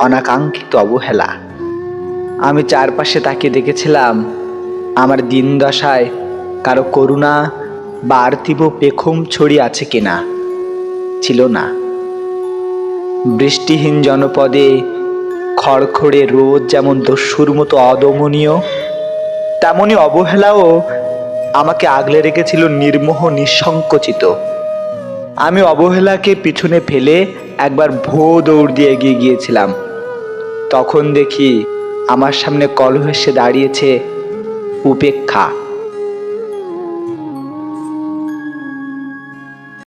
অনাকাঙ্ক্ষিত অবহেলা। আমি চারপাশে তাকিয়ে দেখেছিলাম, আমার দিন দশায় কারও করুণা বা আর্থিব পেখম ছড়িয়ে আছে কিনা। ছিল না। বৃষ্টিহীন জনপদে খড়খড়ে রোদ যেমন দস্যুর মতো অদমনীয়, তেমনি অবহেলাও আমাকে আগলে রেখেছিল নির্মোহ, নিঃসংকোচিত। আমি অবহেলাকে পিছনে ফেলে একবার ভো দৌড় দিয়ে এগিয়ে গিয়েছিলাম। তখন দেখি আমার সামনে কলহ এসে দাঁড়িয়েছে উপেক্ষা।